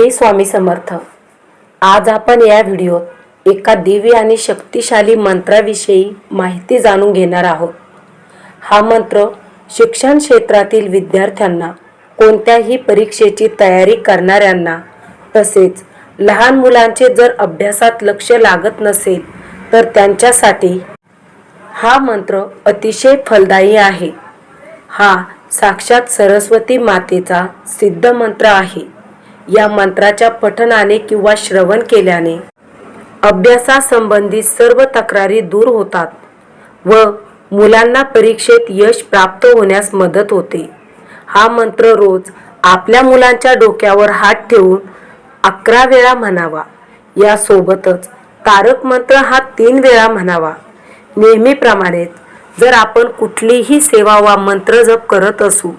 श्री स्वामी समर्थ. आज आपण या व्हिडिओत एका दिव्य आणि शक्तिशाली मंत्राविषयी माहिती जाणून घेणार आहोत. हा मंत्र शिक्षण क्षेत्रातील विद्यार्थ्यांना कोणत्याही परीक्षेची तयारी करणाऱ्यांना तसेच लहान मुलांचे जर अभ्यासात लक्ष लागत नसेल तर त्यांच्यासाठी हा मंत्र अतिशय फलदायी आहे. हा साक्षात सरस्वती मातेचा सिद्ध मंत्र आहे. या मंत्राच्या पठनाने किंवा श्रवण केल्याने अभ्यासासंबंधित सर्व तक्रारी दूर होतात व मुलांना परीक्षेत यश प्राप्त होण्यास मदत होते. हा मंत्र रोज आपल्या मुलांच्या डोक्यावर हात ठेवून अकरा वेळा म्हणावा. यासोबतच तारक मंत्र हा तीन वेळा म्हणावा. नेहमीप्रमाणेच जर आपण कुठलीही सेवा वा मंत्र जप करत असू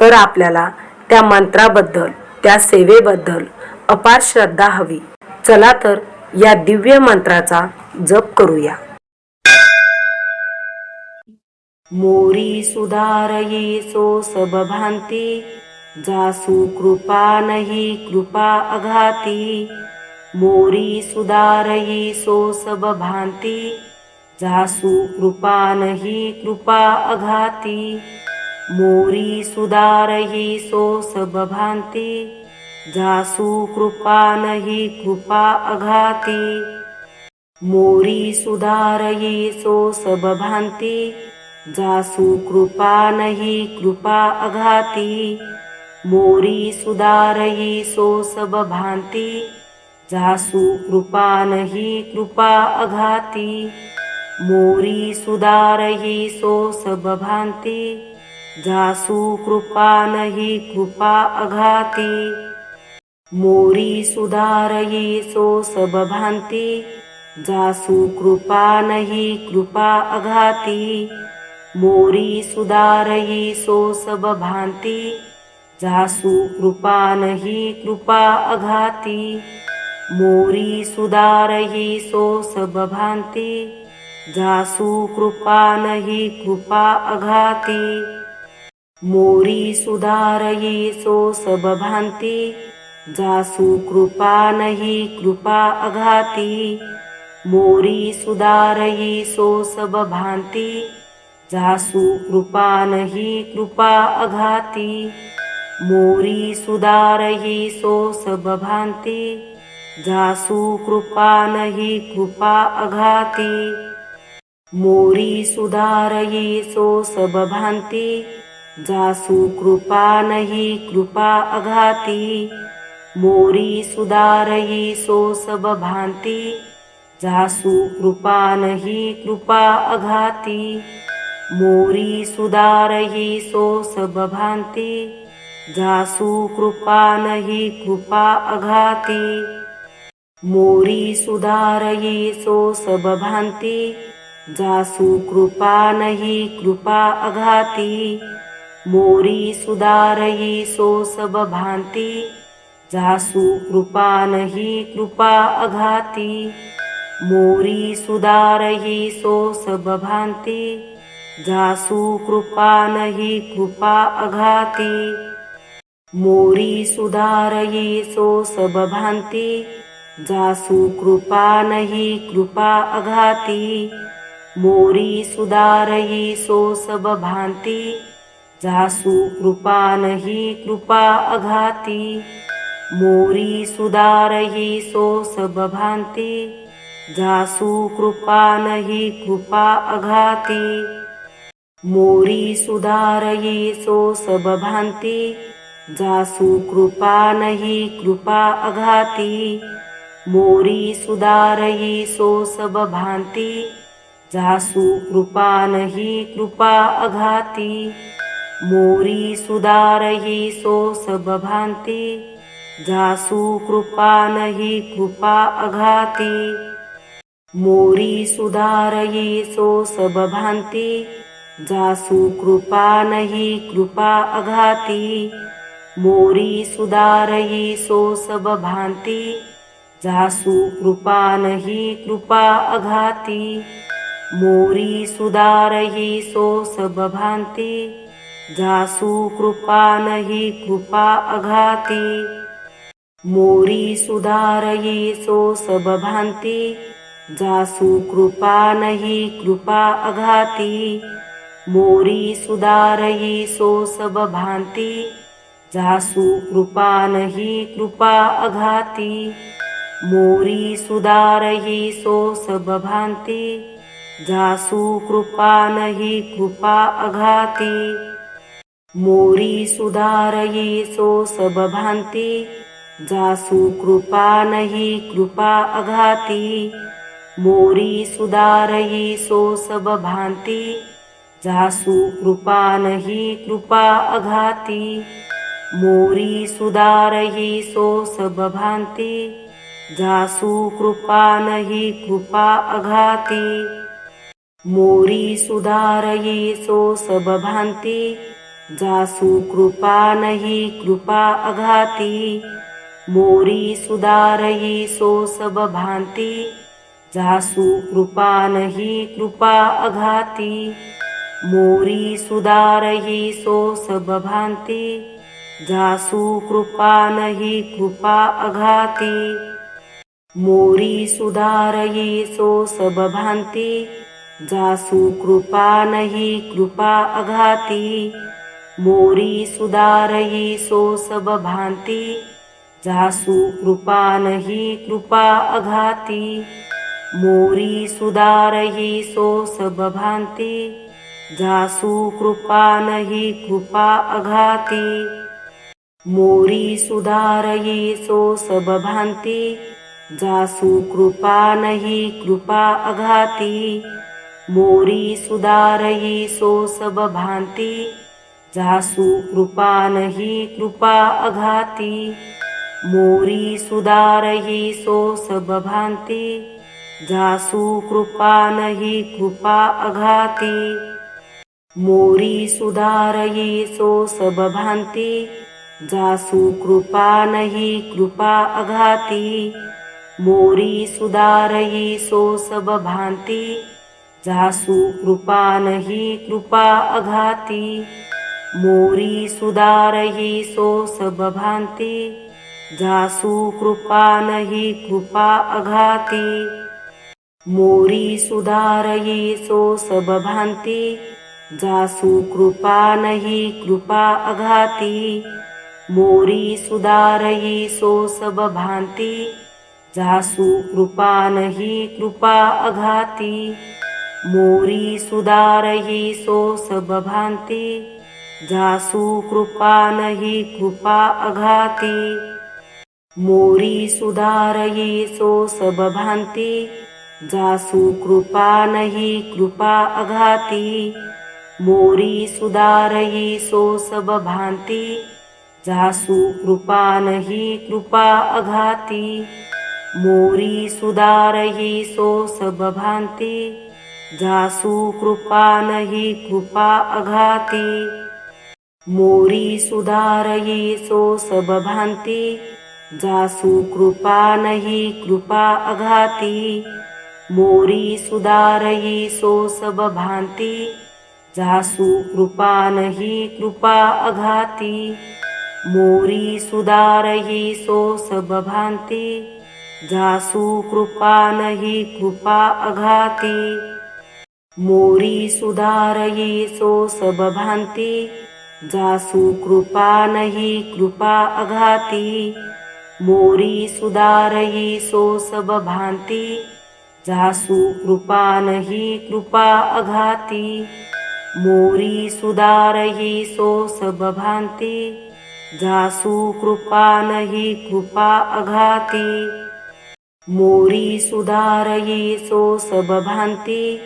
तर आपल्याला त्या मंत्राबद्दल त्या सेवेबद्दल अपार श्रद्धा हवी. चला तर या दिव्य मंत्राचा जप करूया. मोरी सुधारयी सो सबभांती जासू कृपा नाही कृपा अघाती. मोरी सुधारयी सो सबभांती जासू कृपा नाही कृपा अघाती. मोरी सुधारही सो सबभांती जासू कृपा नाही कृपा अघाती. मोरी सुधारही सो सबभांती जासू कृपा नाही कृपा अघाती. मोरी सुधारही सो सबभांती जासू कृपा नाही कृपा अघाती. मोरी सुधारही सो झासू जासू कृपा नही कृपा अघाती। मोरी सुधारयी सो सब भांती। जासू कृपा नही कृपा अघाती। मोरी सुधारयी सो सब भांती। जासू कृपा नही कृपा अघाती। मोरी सुधारयी सो सब भांती। जासू कृपा नही कृपा अघाती। मोरी सुधारयी सो सब भांती जासू कृपा नही कृपा अघाती। मोरी सुधारयी सो सब भांती जासू कृपा नही कृपा अघाती। मोरी सुधारयी सो सब भांती जासू कृपा नही कृपा अघाती। मोरी सुधारयी सो सब भांती जासू कृपा नही कृपा अघाती। मोरी सुधारही सो सब भांती। जासु कृपा नही कृपा अघाती। मोरी सुधारही सो सब भांती। जासु कृपा नही कृपा अघाती। मोरी सुधारही सो सबभांती जासू कृपा नही कृपा अघाती। मोरी सुधारयी सो सब भांती जासू कृपा नही कृपा अघाती। मोरी सुधारयी सो सब भांती जासू कृपा नही कृपा अघाती। मोरी सुधारयी सो सब भांती जासू कृपा नही कृपा अघाती। मोरी सुधारयी सो सब सबभांती झासू कृपान ही कृपा अघाती। मोरी सुधारही सो सबभांती झासू कृपान ही कृपा अघाती। मोरी सुधारही सो सबभांती जासु कृपान ही कृपा अघाती। मोरी सुधारही सो सबभांती जासु कृपान ही कृपा अघाती। मोरी सुधारही सो सबभांती जासू कृपा नही कृपा अघाती. मोरी सुधारही सो सबभांती जासू कृपा नही कृपा अघाती. मोरी सुधारही सो सबभांती जासू कृपा नही कृपा अघाती. मोरी सुधारही सो सबभांती झासू कृपा नही कृपा अघाती। मोरी सुधारयी सो सब भांती। जासू कृपा नही कृपा अघाती। मोरी सुधारयी सो सब भांती। जासू कृपा नही कृपा अघाती। मोरी सुधारयी सो सब भांती। जासू कृपा नही कृपा अघाती। मोरी सुधारयी सो सब भांती जासू कृपा नाही कृपा अघाती. मोरी सुधारयी सो सब भांती जासु कृपा नाही कृपा अघाती. मोरी सुधारयी सो सब भांती जासु कृपा नाही कृपा अघाती. मोरी सुधारयी सो सब भांती जासू कृपा नही कृपा अघाती। मोरी सुधारही सो सब भांती। जासू कृपा नही कृपा अघाती। मोरी सुधारही सो सब भांती। जासू कृपा नही कृपा अघाती। मोरी सुधारही सो सब भांती। जासू कृपा नही कृपा अघाती। मोरी सुधारही सो सब भांती जासु कृपा नही कृपा अघाती. मोरी सुधारही सो सब भांती जासु कृपा नही कृपा अघाती. मोरी सुधारही सो सब भांती जासू कृपा नही कृपा अघाती. मोरी सुधारही सो सब भांती झासू कृपान ही कृपा अघाती। मोरी सुधारही सो सब झासू कृपान ही कृपा अघाती। मोरी सुधारही सो सब जासु कृपान ही कृपा अघाती। मोरी सुधारही सो सब जासु कृपान ही कृपा अघाती। मोरी सुदारही सो सबभांती जासू कृपा नही कृपा अघाती। मोरी सुधारही सो सबभांती जासू कृपा नही कृपा अघाती। मोरी सुधारही सो सबभांती जासू कृपा नही कृपा अघाती। मोरी सुधारही सो सब झासू कृपा नही कृपा अघाती। मोरी सुधारयी सो सब भांती। जासू कृपा नही कृपा अघाती। मोरी सुधारयी सो सब भांती। जासू कृपा नही कृपा अघाती। मोरी सुधारयी सो सब भांती। जासू कृपा नही कृपा अघाती। मोरी सुधारयी सो सब भांती जासू कृपा नही कृपा अघाती। मोरी सुधारयी सो सब भांती जासू कृपा नही कृपा अघाती। मोरी सुधारयी सो सब भांती जासू कृपा नही कृपा अघाती। मोरी सुधारयी सो सब भांती जासू कृपा नही कृपा अघाती। मोरी सुधारही सो सब भांती। जासू कृपा नही कृपा अघाती। मोरी सुधारही सो सब भांती। जासू कृपा नही कृपा अघाती। मोरी सुधारही सो सब भांती।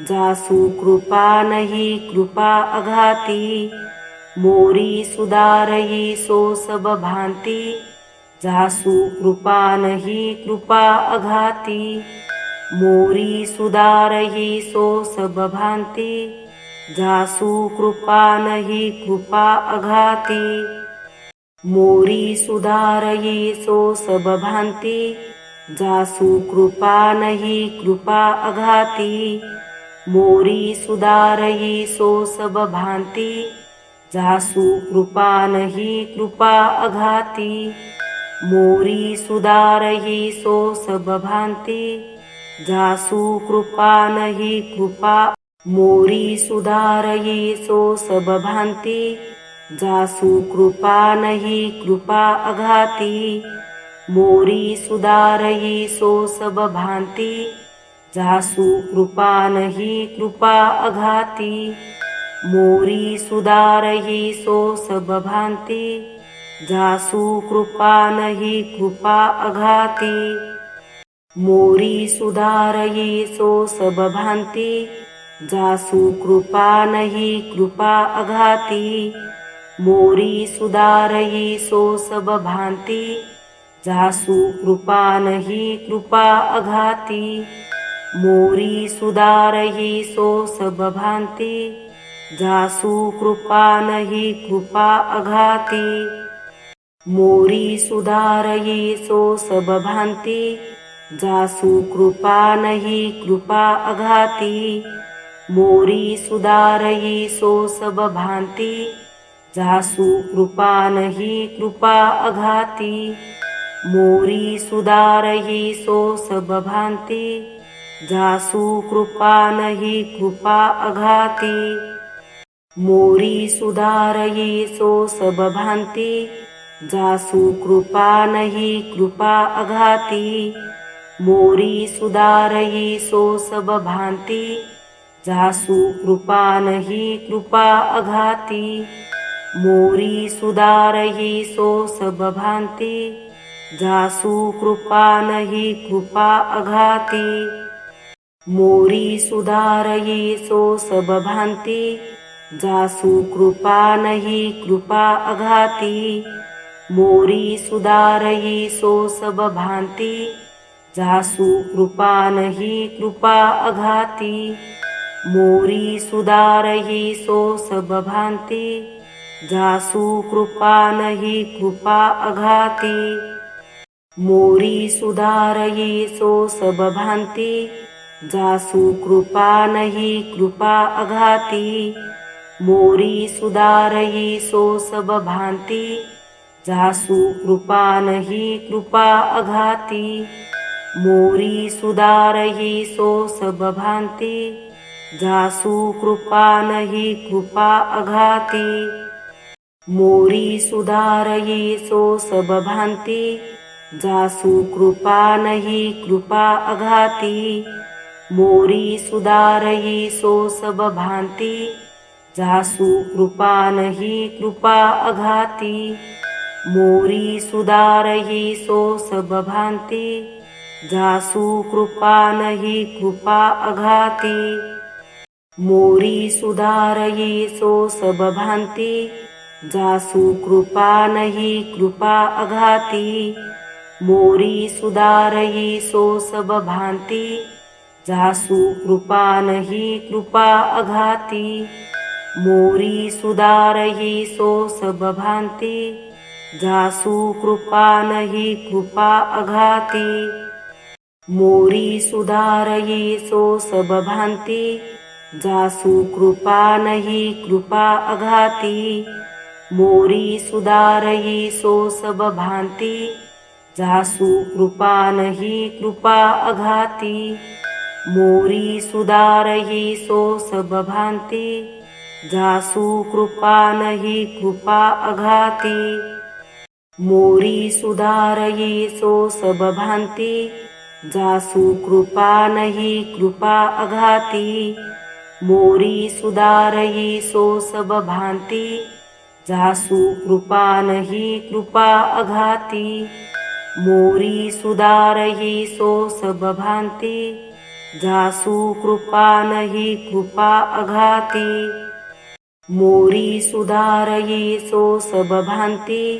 जासू कृपा नही कृपा अघाती। मोरी सुधारही सो सब भांती जासू कृपा नाही कृपा अघाती. मोरी सुधारही सो सब भांती जासू कृपा नाही कृपा अघाती. मोरी सुधारही सो सब भांती जासू कृपा नाही कृपा अघाती. मोरी सुधारही सो सब भांती जासू कृपान ही कृपा अघाती। मोरी सुधारही सो सब भांती जासू कृपान ही कृपा। मोरी सुधारही सो सब भांती जासू कृपा नाही कृपा अघाती। मोरी सुधारही सो सब भांती जासू कृपा नाही कृपा अघाती। मोरी सुधारही सो सब भांती जासू कृपा नाही कृपा अघाती. मोरी सुधारही सो सब भांती जासू कृपा नाही कृपा अघाती. मोरी सुधारही सो सब भांती जासू कृपा नाही कृपा अघाती. मोरी सुधारही सो झासू कृपा नही कृपा अघाती। मोरी सुधारही सो सब भांती। जासू कृपा नही कृपा अघाती। मोरी सुधारही सो सब भांती। जासू कृपा नही कृपा अघाती। मोरी सुधारही सो सब भांती। जासू कृपा नही कृपा अघाती। मोरी सुधारयी सो सब भांती जासु कृपा नाही कृपा अघाती। मोरी सुधारयी सो सब भांती जासु कृपा नाही कृपा अघाती। मोरी सुधारयी सो सब भांती जासु कृपा नाही कृपा अघाती। मोरी सुधारयी सो सब भांती जासू कृपा नही कृपा अघाती। मोरी सुधारही सो सब भांती। जासू कृपा नही कृपा अघाती। मोरी सुधारही सो सब भांती। जासू कृपा नही कृपा अघाती। मोरी सुधारही सो सब भांती। जासू कृपा नही कृपा अघाती। मोरी सुधारयी सो सब भांती जासू कृपा नही कृपा अघाती. मोरी सुधारयी सो सब भांती जासू कृपा नही कृपा अघाती. मोरी सुधारयी सो सब भांती जासू कृपा नही कृपा अघाती. मोरी सुधारयी सो सब भांती जासू कृपा नाही कृपा अघाती। मोरी सुधारही सो सब भांती। जासू कृपा नाही कृपा अघाती। मोरी सुधारही सो सब भांती। जासू कृपा नाही कृपा अघाती। मोरी सुधारही सो सब भांती। जासू कृपा नाही कृपा अघाती। मोरी सुदारही सो सब भांती जासू कृपा नाही कृपा अघाती. मोरी सुधारही सो सब भांती जासू कृपा नाही कृपा अघाती. मोरी सुधारही सो सब भांती जासू कृपा नाही कृपा अघाती. मोरी सुधारही सो झासू कृपा नही कृपा अघाती। मोरी सुधारयी सो सब भांती। जासु कृपा नही कृपा अघाती। मोरी सुधारयी सो सब भांती। जासु कृपा नही कृपा अघाती। मोरी सुधारयी सो सब भांती। जासु कृपा नही कृपा अघाती। मोरी सुधारयी सो सब भांती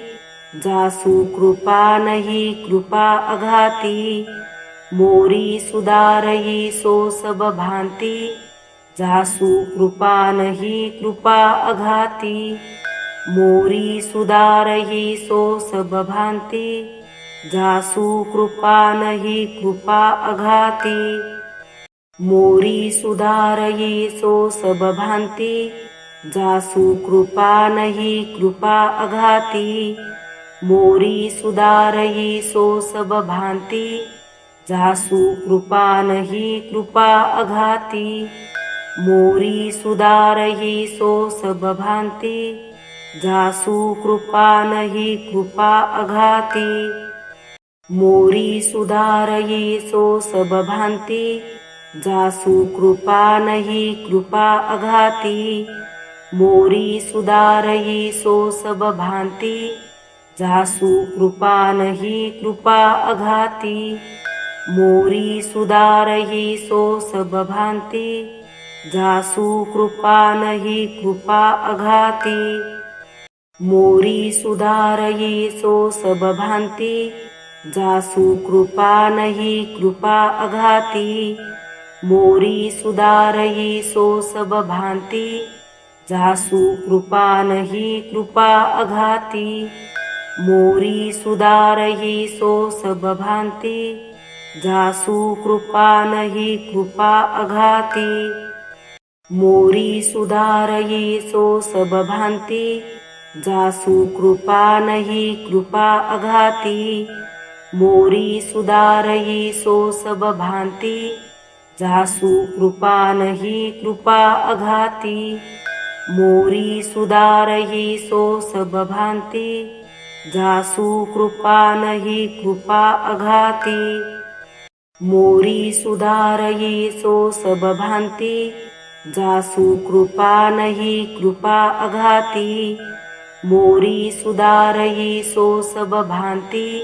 जासू कृपा नही कृपा अघाती। मोरी सुधारयी सो सब भांती जासू कृपा नही कृपा अघाती। मोरी सुधारयी सो सब भांती जासू कृपा नही कृपा अघाती। मोरी सुधारयी सो सब भांती जासू कृपा नही कृपा अघाती। मोरी सुधारही सो सब भांती। जासू कृपा नही कृपा अघाती। मोरी सुधारही सो सब भांती। जासू कृपा नही कृपा अघाती। मोरी सुधारही सो सब भांती। जासू कृपा नही कृपा अघाती। मोरी सुधारही सो सब भांती जासू कृपा नही कृपा अघाती. मोरी सुधारही सो सब भांती जासू कृपा नही कृपा अघाती. मोरी सुधारयी सो सब भांती जासु कृपा नही कृपा अघाती. मोरी सुधारयी सो सब भांती झासू कृपान नही कृपा अघाती। मोरी सुधारही सो सब भांती। जासू कृपा कृपा अघाती। मोरी सुधारही सो सब भांती। जासू कृपा नही कृपा अघाती। मोरी सुधारही सो सब भांती। जासू कृपा नही कृपा अघाती। मोरी सुधारही सो सब भांती जासू कृपा नही कृपा अघाती. मोरी सुधारही सो सब भांती जासू कृपा नही कृपा अघाती. मोरी सुधारही सो सब भांती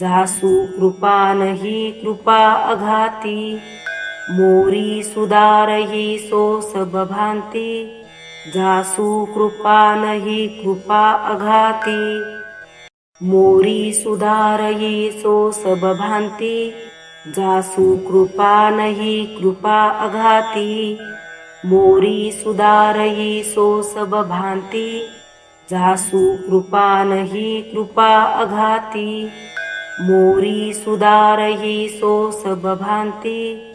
जासू कृपा नही कृपा अघाती. मोरी सुधारही सो सब झासू कृपा नही कृपा अघाती। मोरी सुधारयी सो सब भांती। जासू कृपा नही कृपा अघाती। मोरी सुधारयी सो सब भांती। जासू कृपा नही कृपा अघाती। मोरी सुधारयी सो सब भांती।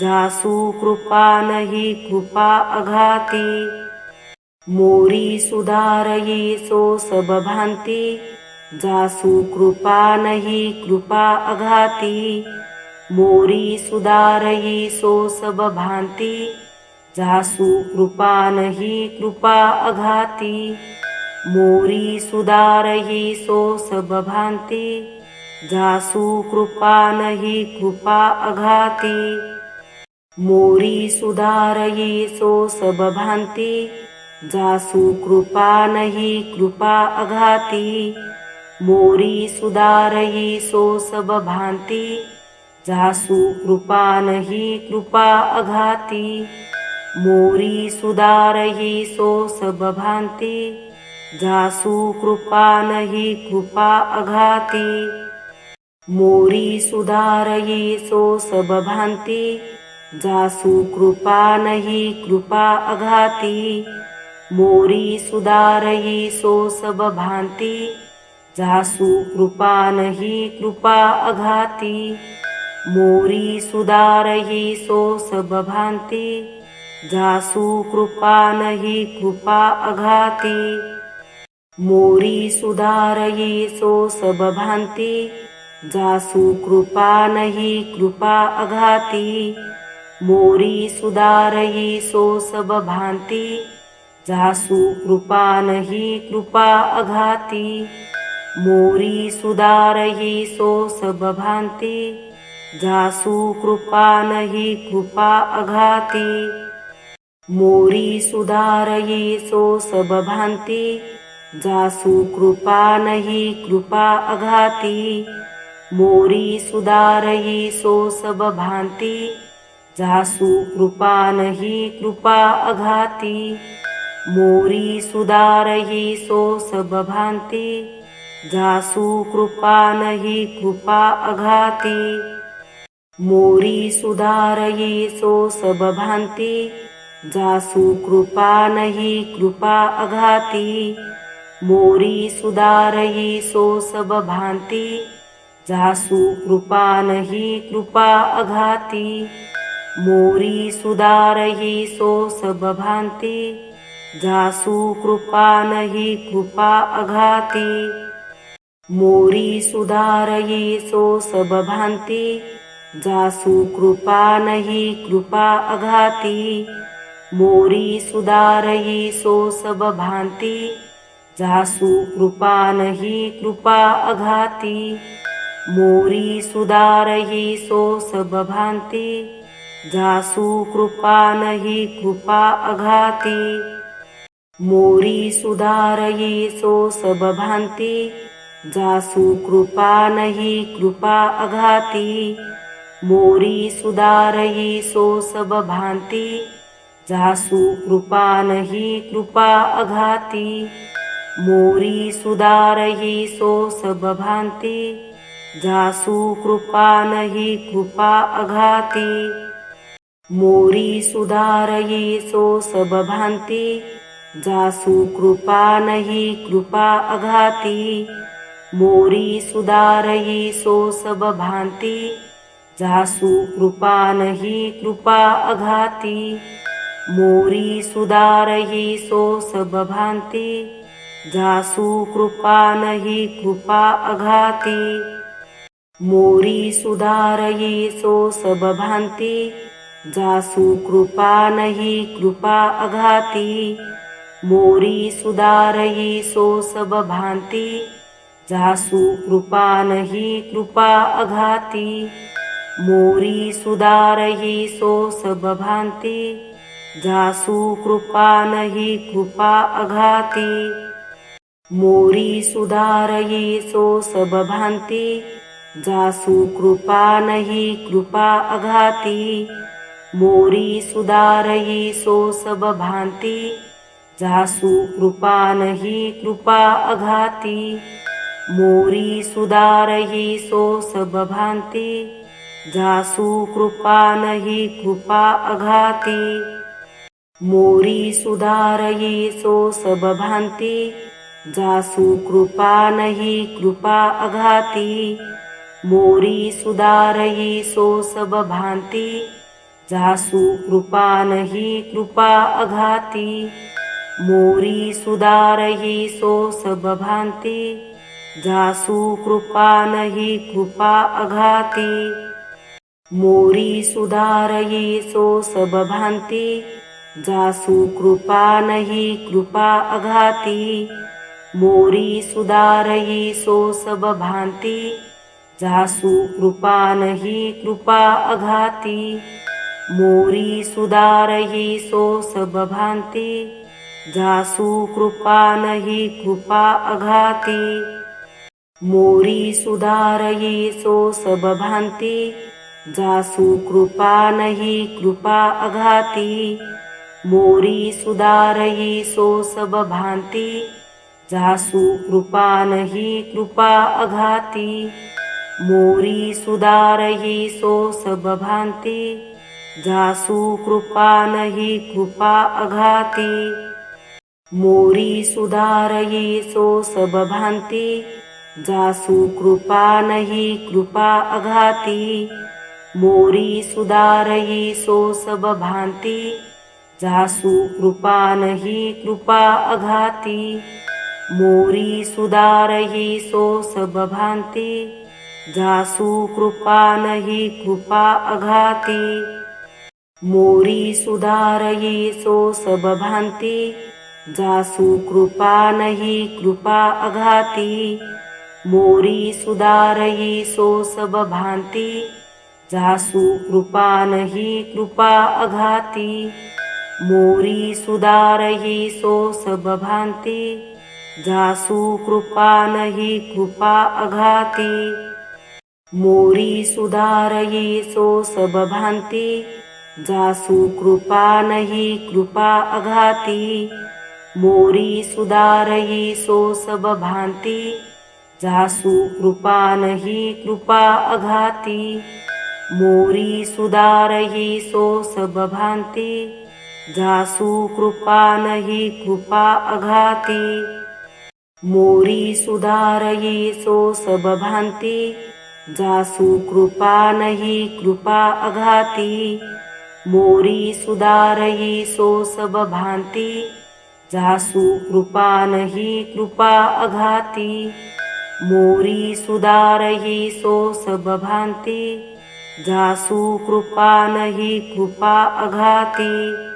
जासू कृपा नही कृपा अघाती। मोरी सुधारयी सो सब भांती जासू कृपा नही कृपा अघाती. मोरी सुधारयी सो सब भांती जासु कृपा नही कृपा अघाती. मोरी सुधारयी सो सब भांती जासु कृपा नही कृपा अघाती. मोरी सुधारयी सो सब भांती जासू कृपा नही कृपा अघाती। मोरी सुधारही सो सब भांती। जासू कृपा नही कृपा अघाती। मोरी सुधारही सो सब भांती। जासू कृपा नही कृपा अघाती। मोरी सुधारही सो सब भांती। जासू कृपा नही कृपा अघाती। मोरी सुधारही सो सब भांती जासु कृपा नही कृपा अघाती. मोरी सुधारही सो सब भांती जासु कृपा नही कृपा अघाती. मोरी सुधारही सो सब भांती जासु कृपा नही कृपा अघाती. मोरी सुधारही सो सब भांती झासू कृपा नही कृपा अघाती। मोरी सुधारही सो सबभांती भांती कृपान कृपा नही कृपा अघाती। मोरी सुधारही सो सबभांती जासु कृपान कृपा नही कृपा अघाती। मोरी सुधारही सो सब भांती जासू कृपा नही कृपा अघाती। मोरी सुदारही सो सब जासू कृपा नही कृपा अघाती. मोरी सुधारही सो सब जासू कृपा नही कृपा अघाती. मोरी सुधारही सो सब जासू कृपा नही कृपा अघाती. मोरी सुधारही सो सब झासू कृपा नही कृपा अघाती। मोरी सुधारयी सो सब भांती। जासू कृपा नही कृपा अघाती। मोरी सुधारयी सो सब भांती। जासू कृपा नही कृपा अघाती। मोरी सुधारही सो सब भांती। जासू कृपा नही कृपा अघाती। मोरी सुधारही सो सब भांती जासू कृपा नाही कृपा अघाती। मोरी सुधारही सो सब भांती जासू कृपा नाही कृपा अघाती। मोरी सुधारही सो सब भांती जासू कृपा नाही कृपा अघाती। मोरी सुधारही सो सब भांती जासू कृपा नही कृपा अघाती। मोरी सुधारही सो सब भांती। जासू कृपा नही कृपा अघाती। मोरी सुधारही सो सब भांती। जासू कृपा नही कृपा अघाती। मोरी सुधारही सो सब भांती। जासू कृपा नही कृपा अघाती। मोरी सुधारही सो सब भांती जासू कृपा नही कृपा अघाती. मोरी सुधारही सो सब भांती जासू कृपा नही कृपा अघाती. मोरी सुधारयी सो सब भांती जासू कृपा नही कृपा अघाती. मोरी सुधारयी सो सब भांती जासु कृपान ही कृपा अघाती। मोरी सुधारही सो सब भांती कृपान कृपा कृपा अघाती। मोरी सुधारही सो सब भांती कृपान कृपा कृपा अघाती। मोरी सुधारही सो सब भांती जासू कृपान नाही कृपा अघाती। मोरी सुदारही सो सब जासू कृपा नाही कृपा अघाती। मोरी सुदारही सो सबभांति जासू कृपा नाही कृपा अघाती। मोरी सुदारही सो सब जासू कृपा नाही कृपा अघाती। मोरी सुदारही सो झासू कृपा नही कृपा अघाती। मोरी सुधारयी सो सब भांती। जासू कृपा नही कृपा अघाती। मोरी सुधारयी सो सब भांती। जासू कृपा नही कृपा अघाती। मोरी सुधारयी सो सब भांती। जासू कृपा नही कृपा अघाती। मोरी सुधारयी सो सब भांती जासू कृपा नही कृपा अघाती। मोरी सुधारयी सो सब भांती जासू कृपा नही कृपा अघाती। मोरी सुधारयी सो सब भांती जासू कृपा नही कृपा अघाती। मोरी सुधारयी सो सब भांती जासू कृपा नही कृपा अघाती। मोरी सुधारही सो सब भांती। जासू कृपा नही कृपा अघाती। मोरी सुधारही सो सब भांती। जासू कृपा नही कृपा अघाती। मोरी सुधारही सो सब भांती। जासू कृपा नही कृपा अघाती। मोरी सुधारयी सो सब भांती जासू कृपा नही कृपा अघाती. मोरी सुधारयी सो सब भांती जासू कृपा नही कृपा अघाती. मोरी सुधारयी सो सब भांती जासू कृपा नही कृपा अघाती. मोरी सुधारयी सो सब भांती झासू कृपा नही कृपा अघाती। मोरी सुदारही सो सब भांती। जासू कृपा नही कृपा अघाती।